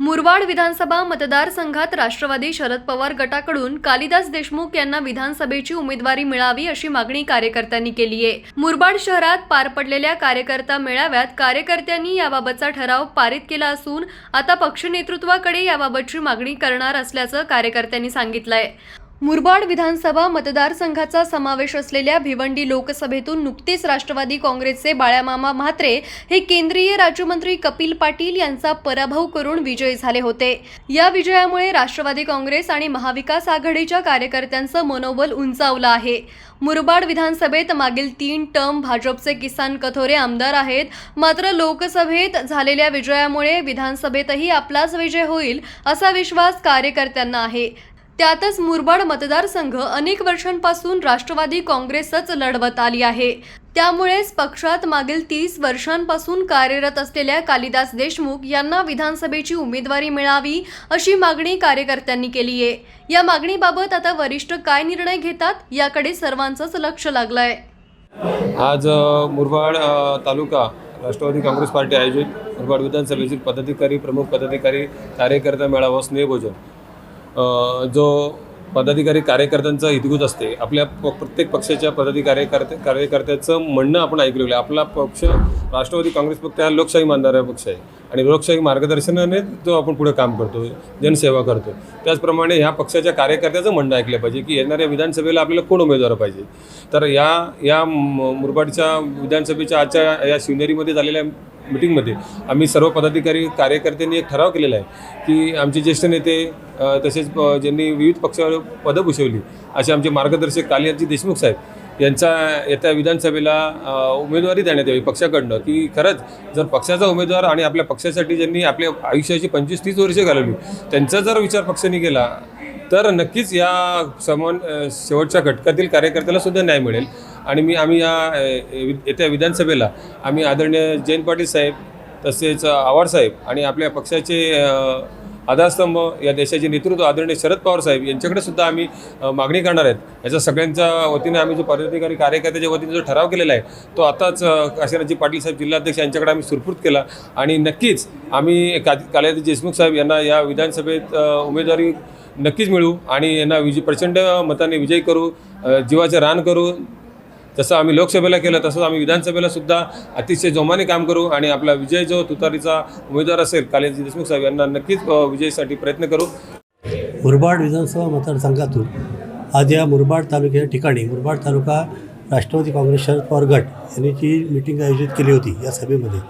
मुरबाड विधानसभा मतदारसंघात राष्ट्रवादी शरद पवार गटाकडून कालिदास देशमुख यांना विधानसभेची उमेदवारी मिळावी अशी मागणी कार्यकर्त्यांनी केली आहे. मुरबाड शहरात पार पडलेल्या कार्यकर्ता मेळाव्यात कार्यकर्त्यांनी याबाबतचा ठराव पारित केला असून आता पक्ष नेतृत्वाकडे याबाबतची मागणी करणार असल्याचं कार्यकर्त्यांनी सांगितलंय. मुरबाड विधानसभा मतदारसंघाचा समावेश असलेल्या भिवंडी लोकसभेतून नुकतेच राष्ट्रवादी काँग्रेसचे बाळ्यामामा म्हात्रे हे केंद्रीय राज्यमंत्री कपिल पाटील यांचा पराभव करून विजयी झाले होते. या विजयामुळे राष्ट्रवादी काँग्रेस आणि महाविकास आघाडीच्या कार्यकर्त्यांचं मनोबल उंचावलं आहे. मुरबाड विधानसभेत मागील तीन टर्म भाजपचे किसान कथोरे आमदार आहेत. मात्र लोकसभेत झालेल्या विजयामुळे विधानसभेतही आपलाच विजय होईल असा विश्वास कार्यकर्त्यांना आहे. त्यातच मुरबाड मतदारसंघ अनेक वर्षांपासून राष्ट्रवादी काँग्रेसच लढवत आली आहे. त्यामुळेच पक्षात मागील तीस वर्षांपासून कार्यरत असलेल्या कालिदास देशमुख यांना विधानसभेची उमेदवारी मिळावी अशी मागणी कार्यकर्त्यांनी केली आहे या मागणीबाबत आता वरिष्ठ काय निर्णय घेतात याकडे सर्वांचंच लक्ष लागलंय. आज मुरबाड तालुका राष्ट्रवादी काँग्रेस पार्टी आयोजित मुरबाड विधानसभेतील पदाधिकारी प्रमुख पदाधिकारी कार्यकर्ता मेळावा स्नेहभोजन. जो पदाधिकारी कार्यकर्त्यांचा हितगुज असते आपल्या प प्रत्येक पक्षाच्या पदाधिकारी कार्यकर्ते कार्यकर्त्याचं म्हणणं आपण ऐकलेलं आहे आपला पक्ष राष्ट्रवादी काँग्रेस पक्ष हा लोकशाही मानणारा पक्ष आहे. आणि लोकशाही मार्गदर्शनाने जो आपण पुढे काम करतो जनसेवा करतो. त्याचप्रमाणे ह्या पक्षाच्या कार्यकर्त्याचं म्हणणं ऐकलं पाहिजे की येणाऱ्या विधानसभेला आपल्याला कोण उमेदवार पाहिजे? तर या या मुरबाडच्या विधानसभेच्या आजच्या या शिवनेरीमध्ये झालेल्या मिटिंगमध्ये. आम्ही सर्व पदाधिकारी कार्यकर्त्यांनी एक ठराव केलेला आहे की आमचे ज्येष्ठ नेते तसेच ज्यांनी विविध पक्षावर पदं भूषवली असे आमचे मार्गदर्शक कालियाजी देशमुख साहेब यांचा येत्या विधानसभेला उमेदवारी देण्यात यावी पक्षाकडनं की खरंच जर पक्षाचा उमेदवार आणि आपल्या पक्षासाठी ज्यांनी आपल्या आयुष्याची पंचवीस तीस वर्षे घालवली त्यांचा जर विचार पक्षाने केला तर नक्कीच या समान शेवटच्या घटकातील कार्यकर्त्याला सुद्धा न्याय मिळेल. आणि मी आम्ही या वि- येत्या विधानसभेला आम्ही आदरणीय जयंत पाटील साहेब तसेच आवारसाहेब साहेब आणि आपल्या पक्षाचे आधारस्तंभ या देशाचे नेतृत्व आदरणीय शरद पवार साहेब यांच्याकडे सुद्धा आम्ही मागणी करणार आहेत. याचा सगळ्यांच्या वतीने आम्ही जो पदाधिकारी कार्यकर्त्याच्या वतीने जो ठराव केलेला आहे तो आताच काशीराजी पाटील साहेब जिल्हाध्यक्ष यांच्याकडे आम्ही सुरपूर्त केला आणि नक्कीच आम्ही का कालिदास देशमुख साहेब यांना या विधानसभेत उमेदवारी नक्कीच मिळू आणि यांना विजय प्रचंड मताने विजय करू जीवाचे जीवाचं रान करू जसं आम्ही लोकसभेला केलं तसंच आम्ही विधानसभेला सुद्धा अतिशय जोमाने काम करू आणि आपला विजय जो तुतारीचा उमेदवार असेल कालिदास देशमुख साहेब यांना नक्कीच विजयासाठी प्रयत्न करू. मुरबाड विधानसभा मतदारसंघातून आज या मुरबाड तालुक्याच्या ठिकाणी मुरबाड तालुका राष्ट्रवादी काँग्रेस शरद पवार गट यांनी जी मिटिंग आयोजित केली होती या सभेमध्ये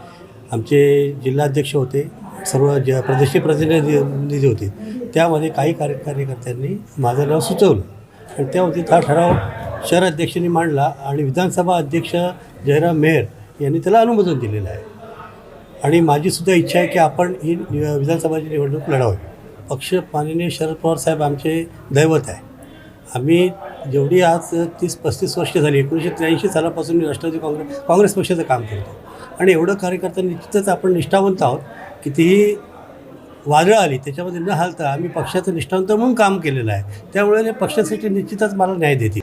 आमचे जिल्हाध्यक्ष होते सर्व ज प्रदेशी प्रतिनिधी होते त्यामध्ये काही कार्य कार्यकर्त्यांनी माझं नाव सुचवलं आणि त्यामध्ये हा ठराव शहराध्यक्षांनी मांडला आणि विधानसभा अध्यक्ष जयराम मेहर यांनी त्याला अनुमोदन दिलेलं आहे. आणि माझीसुद्धा इच्छा आहे की आपण ही विधानसभाची निवडणूक लढावी. पक्ष माननीय शरद पवार साहेब आमचे दैवत आहे. आम्ही जेवढी आज तीस पस्तीस वर्ष झाली एकोणीसशे त्र्याऐंशी सालापासून मी राष्ट्रवादी काँग्रेस काँग्रेस पक्षाचं काम करतो. आणि एवढं कार्यकर्ता निश्चितच आपण निष्ठावंत आहोत. कितीही वादळं आली त्याच्यामध्ये न हालता आम्ही पक्षाचं निष्ठावंत म्हणून काम केलेलं आहे. त्यामुळे पक्षासाठी निश्चितच मला न्याय देतील.